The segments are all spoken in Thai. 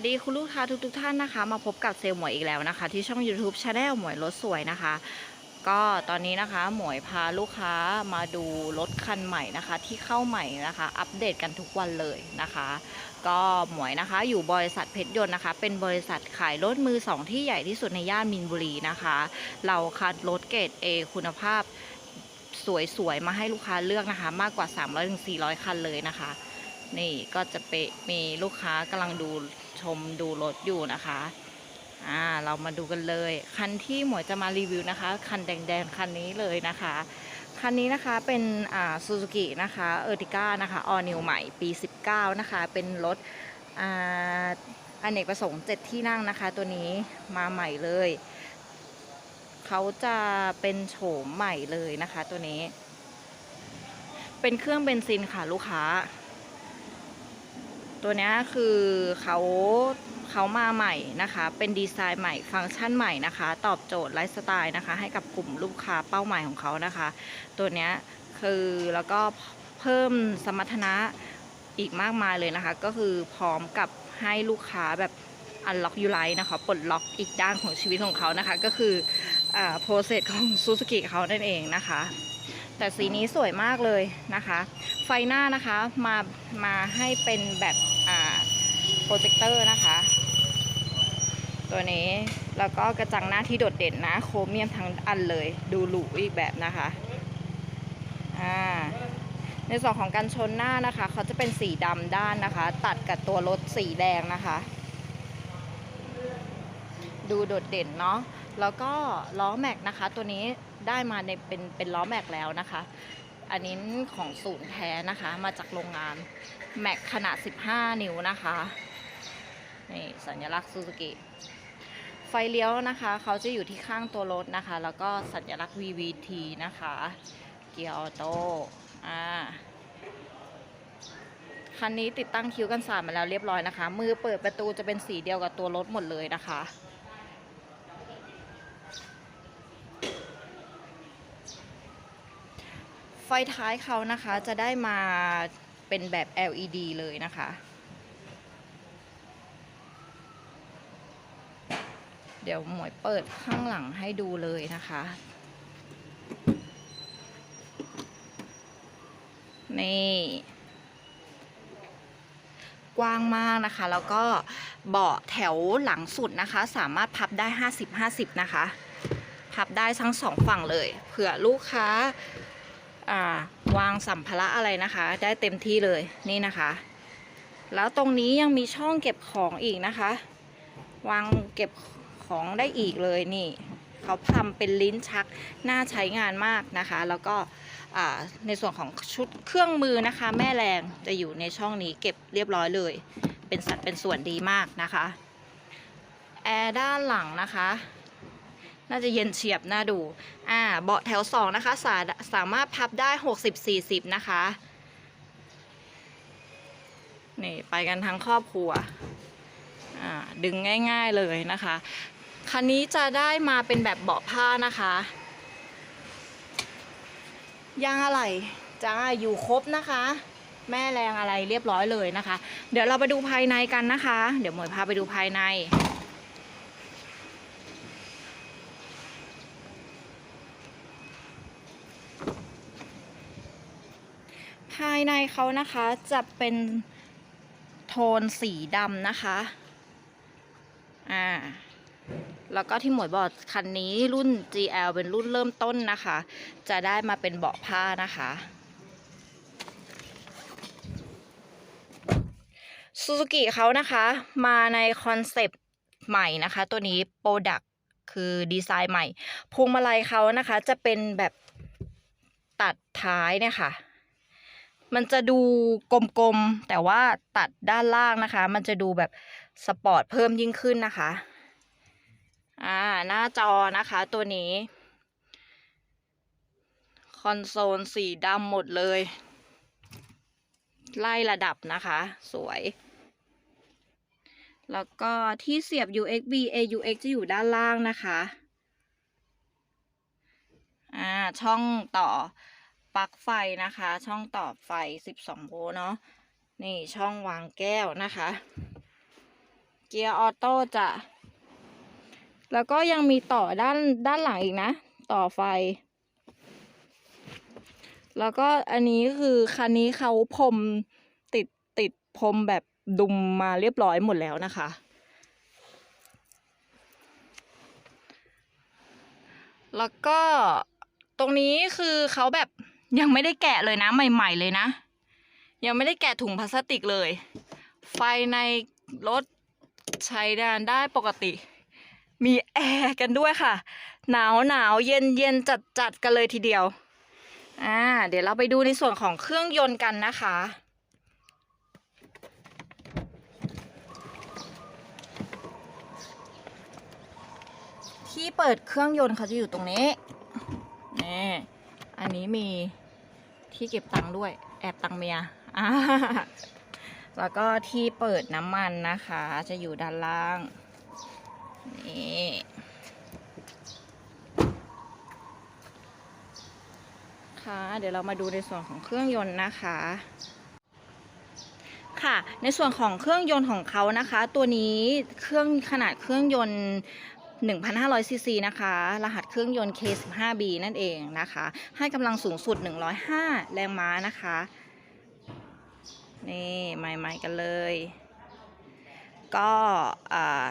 วัสดีคุณลูกค้าทุกทท่านนะคะ มาพบกับเซลล์หมวยอีกแล้วนะคะ ที่ช่อง YouTube Channel หมวยรถสวยนะคะ ก็ตอนนี้นะคะหมวยพาลูกค้ามาดูรถคันใหม่นะคะ ที่เข้าใหม่นะคะ อัปเดตกันทุกวันเลยนะคะ ก็หมวยนะคะอยู่บริษัทเพชรยนต์นะคะ เป็นบริษัทขายรถมือสองที่ใหญ่ที่สุดในย่านมินบุรีนะคะ เราคัดรถเกรด A คุณภาพสวยๆมาให้ลูกค้าเลือกนะคะ มากกว่า 300-400 คันเลยนะคะนี่ก็จะเปะมีลูกค้ากำลังดู ชมดูรถอยู่นะคะอ่าเรามาดูกันเลย คันที่หมวยจะมารีวิวนะคะ คันแดงๆ คันนี้เลยนะคะ คันนี้นะคะเป็นอ่าซูซูกินะคะเออร์ติก้านะคะออนิวใหม่ปี 19 นะคะ เป็นรถอ่าอเนกประสงค์ 7 ที่นั่งนะคะ ตัวนี้มาใหม่เลยเขาจะเป็นโฉมใหม่เลยนะคะ ตัวนี้ เป็นเครื่องเบนซินค่ะลูกค้า ตัวนี้คือเขาเขามาใหม่นะคะ เป็นดีไซน์ใหม่ ฟังก์ชันใหม่นะคะ ตอบโจทย์ไลฟ์สไตล์นะคะ ให้กับกลุ่มลูกค้าเป้าหมายของเขานะคะ ตัวนี้คือแล้วก็เพิ่มสมรรถนะอีกมากมายเลยนะคะ ก็คือพร้อมกับให้ลูกค้าแบบอันล็อกยูไลนะคะปลดล็อกอีกด้านของชีวิตของเขานะคะ ก็คืออ่าโปรเซสของซูซูกิเขานั่นเองนะคะ แต่สีนี้สวยมากเลยนะคะ ไฟหน้านะคะมามาให้เป็นแบบโปรเจคเตอร์นะคะ ตัวนี้แล้วก็กระจังหน้าที่โดดเด่นนะ โครเมียมทั้งอันเลย ดูหรูอีกแบบนะคะอ่าในส่วนของกันชนหน้านะคะ เขาจะเป็นสีดำด้านนะคะ ตัดกับตัวรถสีแดงนะคะ ดูโดดเด่นเนาะ แล้วก็ล้อแม็กนะคะ ตัวนี้ได้มาในเป็นเป็นล้อแม็กแล้วนะคะ อันนี้ของศูนย์แท้นะคะ มาจากโรงงานแม็กขนาด 15 นิ้วนะคะนี่สัญลักษณ์ซูซูกิไฟเลี้ยวนะคะ เขาจะอยู่ที่ข้างตัวรถนะคะ แล้วก็สัญลักษณ์ VVT นะคะ เกียร์ออโต้อ่าคันนี้ติดตั้งคิ้วกันสาดมาแล้วเรียบร้อยนะคะ มือเปิดประตูจะเป็นสีเดียวกับตัวรถหมดเลยนะคะ ไฟท้ายเขานะคะจะได้มาเป็นแบบ LED เลยนะคะ เดี๋ยวหมวยเปิดข้างหลังให้ดูเลยนะคะ นี่ กว้างมากนะคะ แล้วก็เบาะแถวหลังสุดนะคะ สามารถพับได้ 50-50 นะคะ พับได้ทั้งสองฝั่งเลย เผื่อลูกค้าอ่า วางสัมภาระอะไรนะคะ ได้เต็มที่เลยนี่นะคะ แล้วตรงนี้ยังมีช่องเก็บของอีกนะคะ วางเก็บของได้อีกเลยนี่เขาทำเป็นลิ้นชักน่าใช้งานมากนะคะ แล้วก็ในส่วนของชุดเครื่องมือนะคะ แม่แรงจะอยู่ในช่องนี้เก็บเรียบร้อยเลย เป็นสัดเป็นส่วนดีมากนะคะแอร์ด้านหลังนะคะ น่าจะเย็นเฉียบน่าดูอ่าเบาะแถวสองนะคะสาสามารถพับได้หกสิบสี่สิบนะคะ นี่ ไปกันทั้งครอบครัวอ่าดึงง่ายๆเลยนะคะ คันนี้จะได้มาเป็นแบบเบาะผ้านะคะยางอะไรจ้าอยู่ครบนะคะ แม่แรงอะไรเรียบร้อยเลยนะคะ เดี๋ยวเราไปดูภายในกันนะคะ เดี๋ยวหมวยพาไปดูภายใน ภายในเขานะคะจะเป็นโทนสีดำนะคะ อ่า แล้วก็ที่หมวยบอกคันนี้รุ่น GL เป็นรุ่นเริ่มต้นนะคะ จะได้มาเป็นเบาะผ้านะคะ ซูซูกิเขานะคะ มาในคอนเซปต์ใหม่นะคะ ตัวนี้โปรดักคือดีไซน์ใหม่พวงมาลัยเขานะคะ จะเป็นแบบตัดท้ายเนี่ยค่ะ มันจะดูกลมๆ แต่ว่าตัดด้านล่างนะคะ มันจะดูแบบสปอร์ตเพิ่มยิ่งขึ้นนะคะ อ่า หน้าจอนะคะตัวนี้ คอนโซลสีดำหมดเลย ไล่ระดับนะคะ สวย แล้วก็ที่เสียบ USB AUX จะอยู่ด้านล่างนะคะ อ่า ช่องต่อ ปลั๊กไฟนะคะ ช่องต่อไฟ 12 โวลต์เนาะนี่ช่องวางแก้วนะคะ เกียร์ออโต้จะ แล้วก็ยังมีต่อด้านด้านหลังอีกนะ ต่อไฟ แล้วก็อันนี้คือคันนี้เขาพรมติดติดพรมแบบดุมมาเรียบร้อยหมดแล้วนะคะแล้วก็ตรงนี้คือเขาแบบ ยังไม่ได้แกะเลยนะ ใหม่ ๆ เลยนะ ยังไม่ได้แกะถุงพลาสติกเลย ไฟในรถใช้งานได้ปกติ มีแอร์กันด้วยค่ะ หนาวหนาวเย็นเย็นจัดจัดกันเลยทีเดียว อ่า เดี๋ยวเราไปดูในส่วนของเครื่องยนต์กันนะคะ ที่เปิดเครื่องยนต์เขาจะอยู่ตรงนี้นี่อันนี้มี ที่เก็บตังค์ด้วย แอบตังค์เมียแล้วก็ที่เปิดน้ำมันนะคะ จะอยู่ด้านล่าง นี่ค่ะเดี๋ยวเรามาดูในส่วนของเครื่องยนต์นะคะค่ะในส่วนของเครื่องยนต์ของเขานะคะ ตัวนี้เครื่องขนาดเครื่องยนต์ 1,500ซีซีนะคะ รหัสเครื่องยนต์ K15B นั่นเองนะคะ ให้กำลังสูงสุด 105 แรงม้านะคะ นี่ใหม่ๆกันเลย ก็อ่า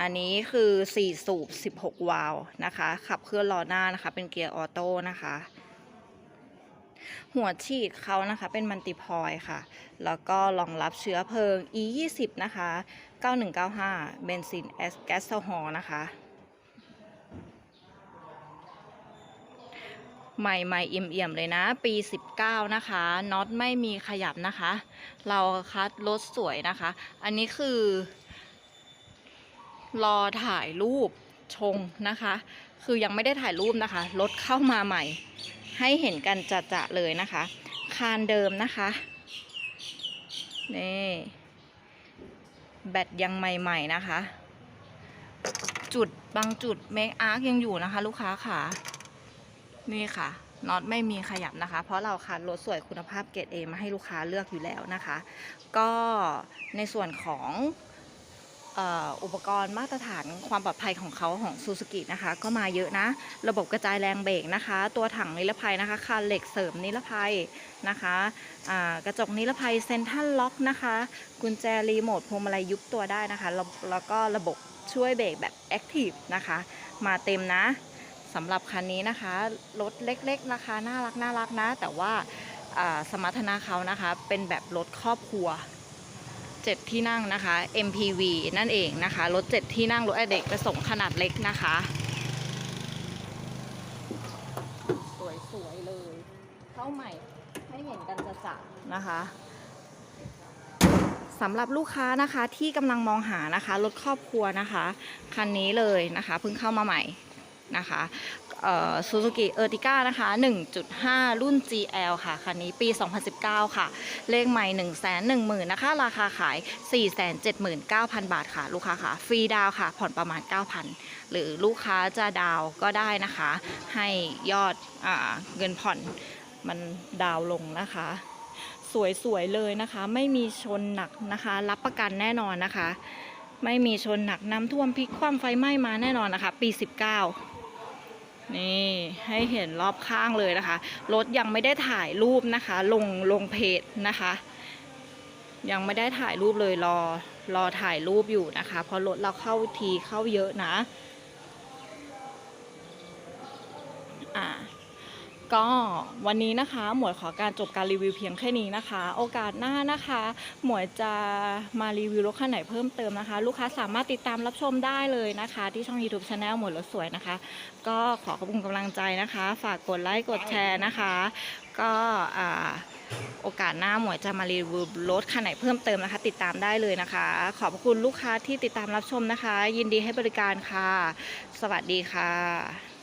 อันนี้คือ 4 สูบ 16 วาล์วนะคะ ขับเคลื่อนล้อหน้านะคะ เป็นเกียร์ออโต้นะคะ หัวฉีดเขานะคะ เป็นมัลติพอยค่ะ แล้วก็รองรับเชื้อเพลิง E20 นะคะ 9195 เบนซินแอสแก๊สโซฮอล์นะคะ ใหม่ใหม่ๆเอี่ยมๆเลยนะ ปี 19 นะคะน็อตไม่มีขยับนะคะ เราคัดรถสวยนะคะ อันนี้คือ รอถ่ายรูปชงนะคะ คือยังไม่ได้ถ่ายรูปนะคะรถเข้ามาใหม่ ให้เห็นกันจะๆเลยนะคะ คานเดิมนะคะนี่แบตยังใหม่ ๆ นะคะ จุดบางจุดเมคอาร์คยังอยู่นะคะ ลูกค้าค่ะ นี่ค่ะน็อตไม่มีขยับนะคะ เพราะเราคัดรถสวยคุณภาพเกรดเอมาให้ลูกค้าเลือกอยู่แล้วนะคะ ก็ในส่วนของอุปกรณ์มาตรฐานความปลอดภัยของเขาของซูซูกินะคะ ก็มาเยอะนะ ระบบกระจายแรงเบรกนะคะ ตัวถังนิรภัยนะคะคานเหล็กเสริมนิรภัยนะคะกระจกนิรภัยเซนทัลล็อกนะคะ กุญแจรีโมทพวงมาลัยยุบตัวได้นะคะ แล้วก็ระบบช่วยเบรกแบบแอคทีฟนะคะ มาเต็มนะ สำหรับคันนี้นะคะรถเล็กๆ ราคาน่ารักน่ารักนะ แต่ว่าสมรรถนะเขานะคะ เป็นแบบรถครอบครัว 7 ที่นั่งนะคะ MPV นั่นเองนะคะ รถ 7 ที่นั่งรถเด็กกระส่งขนาดเล็กนะคะ สวยๆเลย เข้าใหม่ให้เห็นกันจะจะนะคะสำหรับลูกค้านะคะที่กำลังมองหานะคะรถครอบครัวนะคะ คันนี้เลยนะคะเพิ่งเข้ามาใหม่ นะคะซูซูกิเออร์ติก้านะคะ 1.5 รุ่น GL ค่ะ คันนี้ปี 2019 ค่ะ เลขใหม่ 1 1 0 0 0 0 นะคะ ราคาขาย 479,000 บาทค่ะ ลูกค้าค่ะ ฟรีดาวค่ะ ผ่อนประมาณ 9,000 หรือลูกค้าจะดาวก็ได้นะคะ ให้ยอดอเงินผ่อนมันดาวลงนะคะ สวยๆเลยนะคะ ไม่มีชนหนักนะคะ รับประกันแน่นอนนะคะ ไม่มีชนหนักน้ำท่วมพลิกคว่ำไฟไหม้มาแน่นอนนะคะ ปี 19 นี่ให้เห็นรอบข้างเลยนะคะ รถยังไม่ได้ถ่ายรูปนะคะ ลงลงเพจนะคะ ยังไม่ได้ถ่ายรูปเลยรอรอถ่ายรูปอยู่นะคะ เพราะรถเราเข้าทีเข้าเยอะนะ อ่า ก็วันนี้นะคะหมวยขอการจบการรีวิวเพียงแค่นี้นะคะ โอกาสหน้านะคะ หมวยจะมารีวิวรถคันไหนเพิ่มเติมนะคะ ลูกค้าสามารถติดตามรับชมได้เลยนะคะ ที่ช่อง YouTube Channel หมวยรถสวยนะคะ ก็ขอขอบคุณกำลังใจนะคะ ฝากกดไลค์กดแชร์นะคะ ก็โอกาสหน้าหมวยจะมารีวิวรถคันไหนเพิ่มเติมนะคะ ติดตามได้เลยนะคะ ขอบคุณลูกค้าที่ติดตามรับชมนะคะ ยินดีให้บริการค่ะ สวัสดีค่ะ